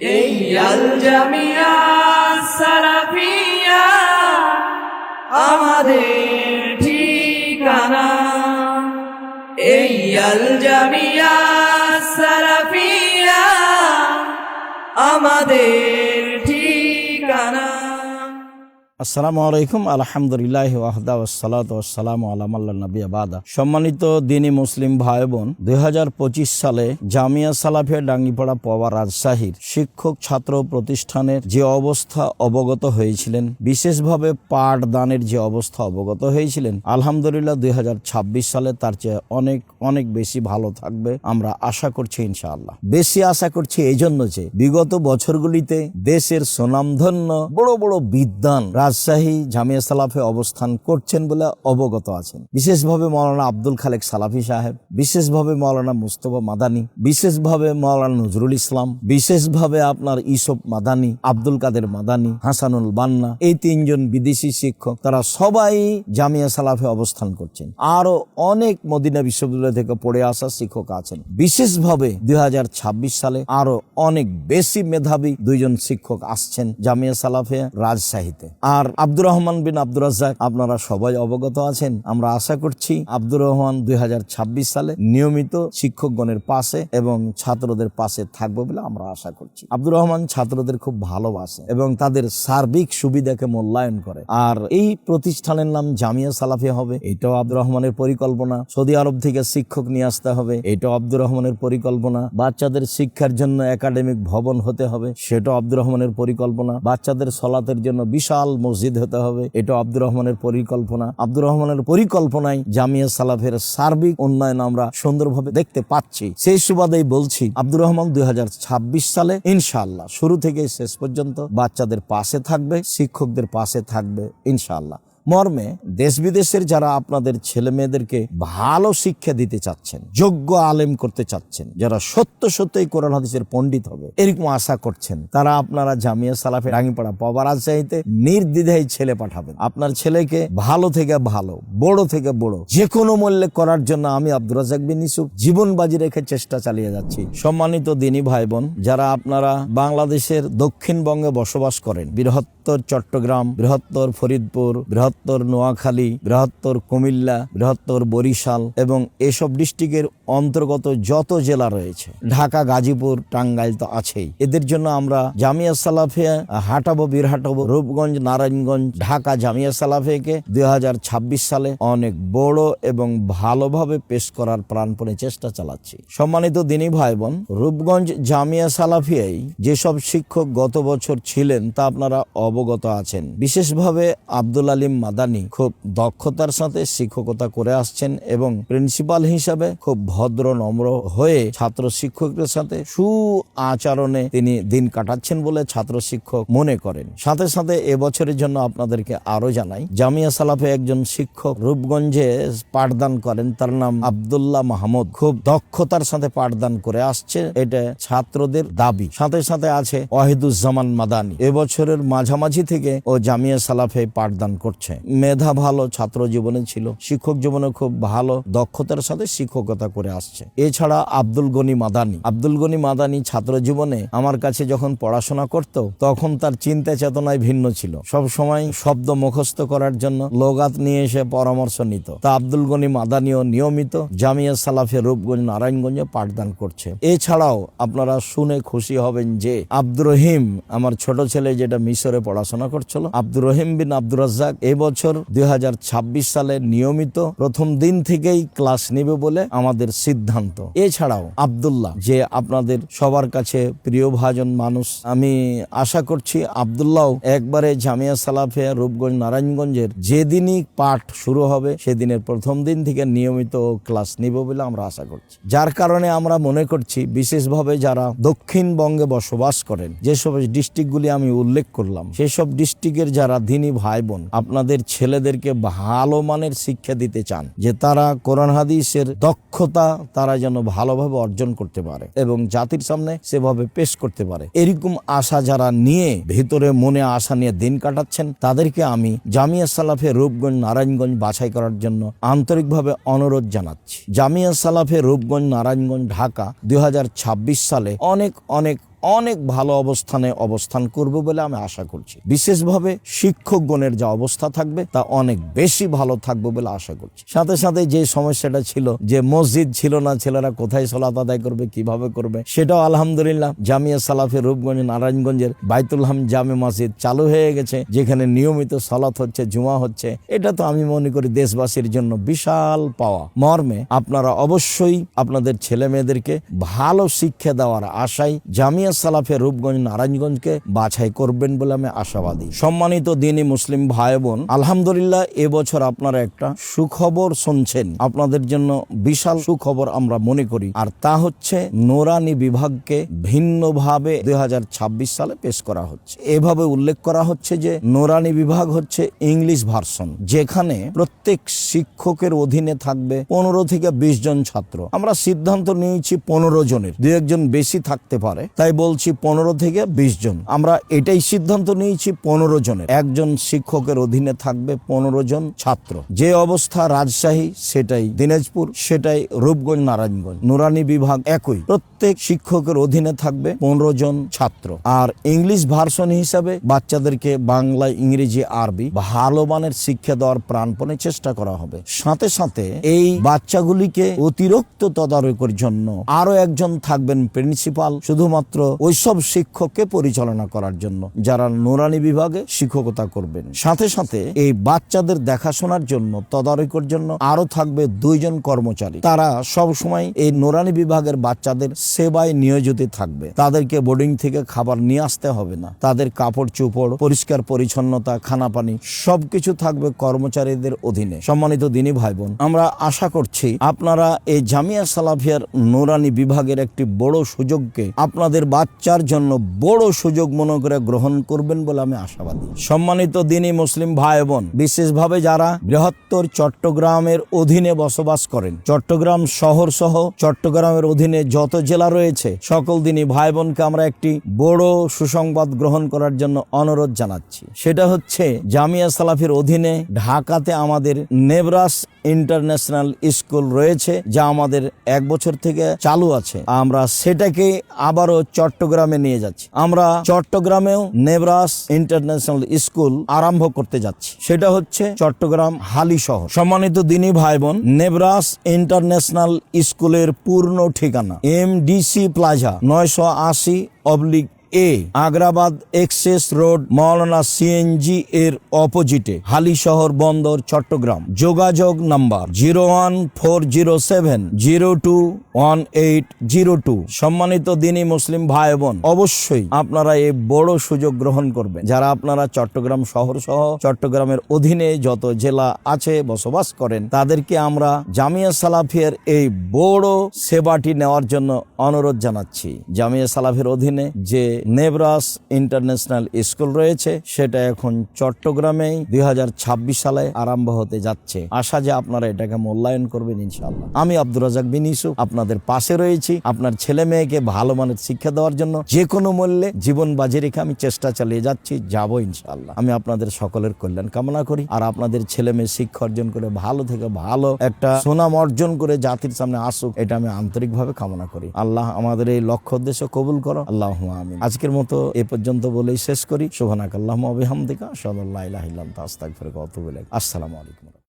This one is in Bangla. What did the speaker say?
এই আল জামিয়া আমাদের ঠিকানা। এই আল জামিয়া আমাদের ঠিকানা। আসসালামু আলাইকুম, আলহামদুলিল্লাহ ওয়াহদা ওসালাত ওসালাম আলামাল্লা নবী আবাদা সম্মানিত দিনী মুসলিম ভাই বোন দুই হাজার পঁচিশ সালে জামিয়া সালাফিয়া ডাঙ্গিপাড়া পবা রাজশাহীর শিক্ষক ছাত্র প্রতিষ্ঠানের যে অবস্থা অবগত হয়েছিলেন, বিশেষভাবে পাঠদানের যে অবস্থা অবগত হয়েছিলেন, আলহামদুলিল্লাহ দুই হাজার ছাব্বিশ সালে তার চেয়ে অনেক অনেক বেশি ভালো থাকবে আমরা আশা করছি ইনশাআল্লাহ। বেশি আশা করছি এই জন্য যে বিগত বছরগুলিতে দেশের সুনামধন্য বড় বড় বিদ্বান রাজশাহী জামিয়া সালাফে অবস্থান করছেন বলে অবগত আছেন। বিশেষভাবে মৌলানা আব্দুল খালেক সালাফি সাহেব, বিশেষভাবে মৌলানা মুস্তফা মাদানী, বিশেষভাবে মৌলানা নজরুল ইসলাম, বিশেষভাবে আপনার ইসব মাদানী, আব্দুল কাদের মাদানী, হাসানুল বান্না, এই তিনজন বিদেশি শিক্ষক, তারা সবাই জামিয়া সালাফে অবস্থান করছেন। আরও অনেক মদিনা বিশ্ববিদ্যালয় থেকে পড়ে আসা শিক্ষক আছেন। বিশেষভাবে দুই হাজার ছাব্বিশ সালে আরও অনেক বেশি মেধাবী দুইজন শিক্ষক আসছেন জামিয়া সালাফে রাজশাহীতে। আর আব্দুর রহমান বিন আব্দুর রাজ্জাক, আপনারা সবাই অবগত আছেন। আমরা আশা করছি আব্দুর রহমান দুই সালে নিয়মিত শিক্ষকগণের পাশে এবং ছাত্রদের পাশে থাকবে বলে আমরা আশা করছি। আব্দুর রহমান ছাত্রদের খুব ভালোবাসে এবং তাদের সার্বিক সুবিধাকে মূল্যায়ন করে। আর এই প্রতিষ্ঠানের নাম জামিয়া সালাফি হবে। এটাও আব্দুর রহমানের পরিকল্পনা। সৌদি আরব থেকে শিক্ষক নিয়ে আসতে হবে। এটাও আব্দুর রহমানের পরিকল্পনা। বাচ্চাদের শিক্ষার জন্য একাডেমিক ভবন হতে হবে। সেটাও আব্দুর রহমানের পরিকল্পনা। বাচ্চাদের সলাতের জন্য বিশাল মসজিদ হতে হবে, এটা আব্দুর রহমানের পরিকল্পনা। আব্দুর রহমানের পরিকল্পনায় জামিয়া সালাফের সার্বিক উন্নয়ন আমরা সুন্দরভাবে দেখতে পাচ্ছি। সেই সুবাদেই বলছি, আব্দুর রহমান দুই হাজার ছাব্বিশ সালে ইনশাআল্লাহ, শুরু থেকে শেষ পর্যন্ত বাচ্চাদের পাশে থাকবে, শিক্ষকদের পাশে থাকবে ইনশাআল্লাহ। মর্মে দেশ বিদেশের যারা আপনাদের ছেলে মেয়েদেরকে ভালো শিক্ষা দিতে চাচ্ছেন, যোগ্য আলেম করতে চাচ্ছেন, যারা সত্য সত্যই কোরআন হাদিসের পণ্ডিত হবে, এরকম আশা করছেন, তারা আপনারা জামিয়া সালাফে রাঙিপাড়া পবা রাজশাহীতে নির্দ্বিধায় ছেলে পাঠাবেন। আপনার ছেলেকে ভালো থেকে ভালো, বড় থেকে বড় যে কোনো মূল্যে করার জন্য আমি আব্দুর রাজাক বিন ইসুফ জীবন বাজি রেখে চেষ্টা চালিয়ে যাচ্ছি। সম্মানিত দিনী ভাই বোন যারা আপনারা বাংলাদেশের দক্ষিণবঙ্গে বসবাস করেন, বৃহত্তর চট্টগ্রাম, বৃহত্তর ফরিদপুর, বৃহত্তর নোয়াখালী, বৃহত্তর কুমিল্লা, বৃহত্তর বরিশাল এবং এসব ডিস্ট্রিক্টের অন্তর্গত যত জেলা রয়েছে, ঢাকা, গাজীপুর, টাঙ্গাইল তো আছেই। এদের জন্য আমরা জামিয়া সালাফিয়া হাটাবো বীরহাটাবো রূপগঞ্জ, নারায়ণগঞ্জ, ঢাকা, জামিয়া সালাফিয়াকে দুই সালে অনেক বড় এবং ভালোভাবে পেশ করার প্রাণপণে চেষ্টা চালাচ্ছি। সম্মানিত দিনী ভাই বোন রূপগঞ্জ জামিয়া সালাফিয়াই যেসব শিক্ষক গত বছর ছিলেন তা আপনারা অবগত আছেন। বিশেষভাবে আব্দুল আলিম মাদানি খুব দক্ষতার সাথে শিক্ষকতা করে আসছেন এবং প্রিন্সিপাল হিসাবে খুব ভদ্র, নম্র হয়ে ছাত্র শিক্ষকদের সাথে সু আচরণে তিনি দিন কাটাচ্ছেন বলে ছাত্র শিক্ষক মনে করেন। সাথে সাথে এবছরের জন্য আপনাদেরকে আরও জানাই, জামিয়া সালাফে একজন শিক্ষক রূপগঞ্জে পাঠদান করেন, তার নাম আব্দুল্লাহ মাহমুদ। খুব দক্ষতার সাথে পাঠদান করে আসছে, এটা ছাত্রদের দাবি। সাথে সাথে আছে ওয়াহিদুজ্জামান মাদানি। এবছরের মাঝামাঝি থেকে ও জামিয়া সালাফে পাঠদান করছে। মেধা ভালো ছাত্র জীবনে ছিল, শিক্ষক জীবনে খুব ভালো দক্ষতার সাথে শিক্ষকতা করে আসছে। এছাড়া আব্দুল গনি মাদানি, আব্দুল গনি মাদানি ছাত্র জীবনে আমার কাছে যখন পড়াশোনা করত, তখন তার চিন্তা চেতনায় ভিন্ন ছিল। সব সময় শব্দ মুখস্থ করার জন্য লোগাত নিয়ে এসে পরামর্শ নিত। তা আব্দুল গনি মাদানিও নিয়মিত জামিয়া সালাফে রূপগঞ্জ, নারায়ণগঞ্জে পাঠদান করছে। এছাড়াও আপনারা শুনে খুশি হবেন যে আব্দুর রহিম, আমার ছোট ছেলে যেটা মিশরে পড়াশোনা করছিল, আব্দুর রহিম বিন আব্দুর রাজ্জাক এবছর দুই সালে নিয়মিত প্রথম দিন থেকেই ক্লাস নেবে বলে আমাদের সিদ্ধান্ত। এছাড়াও আব্দুল্লাহ, যে আপনাদের সবার কাছে প্রিয় ভাজন মানুষ, আমি আশা করছি আব্দুল্লাহ একবারে জামিয়া সালাফিয়া রূপগঞ্জ নারায়ণগঞ্জের যেদিনই পাঠ শুরু হবে, সেদিনের প্রথম দিন থেকে নিয়মিত ক্লাস নিব বলে আমরা আশা করছি। যার কারণে আমরা মনে করছি, বিশেষভাবে যারা দক্ষিণবঙ্গে বসবাস করেন, যেসব ডিস্ট্রিক্টগুলি আমি উল্লেখ করলাম, সেসব ডিস্ট্রিক্টের যারা দিনী ভাই বোন, আপনাদের ছেলেদেরকে ভালো মানের শিক্ষা দিতে চান, যে তারা কোরআন হাদিসের দক্ষতা তারা যেন ভালোভাবে অর্জন করতে পারে এবং জাতির সামনে সেভাবে পেশ করতে পারে। এরকম আশা যারা নিয়ে ভিতরে মনে আশা নিয়ে দিন কাটাচ্ছেন, তাদেরকে আমি জামিয়া সালাফে রূপগঞ্জ নারায়ণগঞ্জ বাছাই করার জন্য আন্তরিকভাবে অনুরোধ জানাচ্ছি। জামিয়া সালাফে রূপগঞ্জ নারায়ণগঞ্জ ঢাকা দুই হাজার ছাব্বিশ সালে অনেক অনেক অনেক ভালো অবস্থানে অবস্থান করবে বলে আমি আশা করছি। বিশেষভাবে শিক্ষকগণের যা অবস্থা থাকবে, তা অনেক বেশি ভালো থাকবে বলে আশা করছি। সাথে সাথে যে সমস্যাটা ছিল, যে মসজিদ ছিল না, ছেলেরা কোথায় সলাত আদায় করবে, কীভাবে করবে, সেটাও আলহামদুলিল্লাহ জামিয়া সালাফের রূপগঞ্জ, নারায়ণগঞ্জের বাইতুল হাম জামে মসজিদ চালু হয়ে গেছে, যেখানে নিয়মিত সলাত হচ্ছে, জুমা হচ্ছে। এটা তো আমি মনে করি দেশবাসীর জন্য বিশাল পাওয়া। মর্মে আপনারা অবশ্যই আপনাদের ছেলে মেয়েদেরকে ভালো শিক্ষা দেওয়ার আশায় জামিয়া সালাফের রূপগঞ্জ নারায়ণগঞ্জকে বাছাই করবেন বলে আমি আশাবাদী। সম্মানিত দিনী মুসলিম ভাই বোন আলহামদুলিল্লাহ এবছর আপনারা একটা সুখবর শুনছেন। আপনাদের জন্য বিশাল সুখবর আমরা মনে করি। আর তা হচ্ছে নোরানি বিভাগকে ভিন্নভাবে দুই সালে পেশ করা হচ্ছে। এভাবে উল্লেখ করা হচ্ছে যে নোরানি বিভাগ হচ্ছে ইংলিশ ভার্সন, যেখানে প্রত্যেক শিক্ষকের অধীনে থাকবে পনেরো থেকে বিশ জন ছাত্র। আমরা সিদ্ধান্ত নিয়েছি পনেরো জনের। দু একজন বেশি থাকতে পারে। তাই বলছি পনেরো থেকে বিশ জন। আমরা এটাই সিদ্ধান্ত নিয়েছি পনেরো জনের। একজন শিক্ষকের অধীনে থাকবে পনেরো জন ছাত্র। যে অবস্থা রাজশাহী, সেটাই দিনাজপুর, সেটাই রূপগঞ্জ, নারায়ণগঞ্জ। নুরানি বিভাগ একই। প্রত্যেক শিক্ষকের অধীনে থাকবে পনেরো জন ছাত্র। আর ইংলিশ ভার্সন হিসাবে বাচ্চাদেরকে বাংলা, ইংরেজি, আরবি ভালো মানের শিক্ষা দেওয়ার প্রাণপণে চেষ্টা করা হবে। সাথে সাথে এই বাচ্চাগুলিকে অতিরিক্ত তদারকির জন্য আরও একজন থাকবেন প্রিন্সিপাল। শুধুমাত্র ওইসব শিক্ষককে পরিচালনা করার জন্য, যারা নুরানি বিভাগে শিক্ষকতা করবেন। সাথে সাথে এই বাচ্চাদের দেখাশোনার জন্য, তদারকির জন্য আরও থাকবে দুইজন কর্মচারী। তারা সব সময় এই নোরানি বিভাগের বাচ্চাদের সেবায় নিয়োজিত থাকবে। তাদেরকে বোর্ডিং থেকে খাবার নিয়ে আসতে হবে না। তাদের কাপড় চোপড়, পরিষ্কার পরিচ্ছন্নতা খানা পানি সবকিছু থাকবে কর্মচারীদের অধীনে। সম্মানিত দিনী ভাই বোন আমরা আশা করছি আপনারা এই জামিয়া সালাফিয়ার নোরানি বিভাগের একটি বড় সুযোগকে আপনাদের বাচ্চার জন্য বড় সুযোগ মনে করে গ্রহণ করবেন বলে আমি আশাবাদী। সম্মানিত দিনী মুসলিম ভাই বোন, বিশেষভাবে যারা বৃহত্তর চট্টগ্রামের অধীনে বসবাস করেন, চট্টগ্রাম শহর সহ চট্টগ্রামের অধীনে যত জেলা রয়েছে, সকল দিনই ভাই বোনকে আমরা একটি বড় সুসংবাদ গ্রহণ করার জন্য অনুরোধ জানাচ্ছি। সেটা হচ্ছে, জামিয়া সালাফির অধীনে ঢাকাতে আমাদের নেবরাস ইন্টারন্যাশনাল স্কুল রয়েছে, যা আমাদের এক বছর থেকে চালু আছে। আমরা সেটাকে আবারও চট্টগ্রামে নিয়ে যাচ্ছি। আমরা চট্টগ্রামেও নেবরাস ইন্টারন্যাশনাল স্কুল আরম্ভ করতে যাচ্ছি। সেটা হচ্ছে চট্টগ্রাম হালি শহর। সম্মানিত দিনী ভাই বোন নেবরাস ইন্টারন্যাশনাল স্কুলের পূর্ণ ঠিকানা এম ডিসি প্লাজা, নয়শো আশি oblique A, Agrabad access road Maulana CNG এর অপোজিটে হালি শহর বন্দর, চট্টগ্রাম। যোগাযোগ number zero one four zero seven, zero two one eight zero two. সম্মানিত দিনী মুসলিম ভাই বোন অবশ্যই আপনারা এই বড় সুযোগ গ্রহণ করবেন। যারা আপনারা চট্টগ্রাম শহর সহ চট্টগ্রামের অধীনে যত জেলা আছে বসবাস করেন, তাদেরকে আমরা জামিয়া সালাফিয়ার এই বড় সেবাটি নেওয়ার জন্য অনুরোধ জানাচ্ছি। জামিয়া সালাফের অধীনে যে নেবরাস ইন্টারন্যাশনাল স্কুল রয়েছে। সেটা এখন চট্টগ্রামেই দুই সালে আরম্ভ হতে যাচ্ছে। আশা যে আপনারা এটাকে মূল্যায়ন করবেন ইনশাআল্লাহ। আমি আব্দুর রাজাক বিন ইউসুফ, আপনাদের পাশে রয়েছি। আপনার ছেলে মেয়েকে ভালো মানের শিক্ষা দেওয়ার জন্য যে কোনো মূল্যে জীবন বাজি রেখে আমি চেষ্টা চালিয়ে যাচ্ছি, যাব ইনশাল্লাহ আমি আপনাদের সকলের কল্যাণ কামনা করি। আর আপনাদের ছেলে মেয়ে শিক্ষা অর্জন করে ভালো থেকে ভালো একটা সুনাম অর্জন করে জাতির সামনে আসুক, এটা আমি আন্তরিকভাবে কামনা করি। আল্লাহ আমাদের এই লক্ষ্য উদ্দেশ্য কবুল করো। আল্লাহ আমিন। আজকের মতো এ পর্যন্ত বলেই শেষ করি। শোভনাক আল্লাহ আবিহামদিকা সাল্লাহ ইলাহ ইল্লাম তাস্তাক ফেরক অতুবিলেক আসসালামু আলাইকুম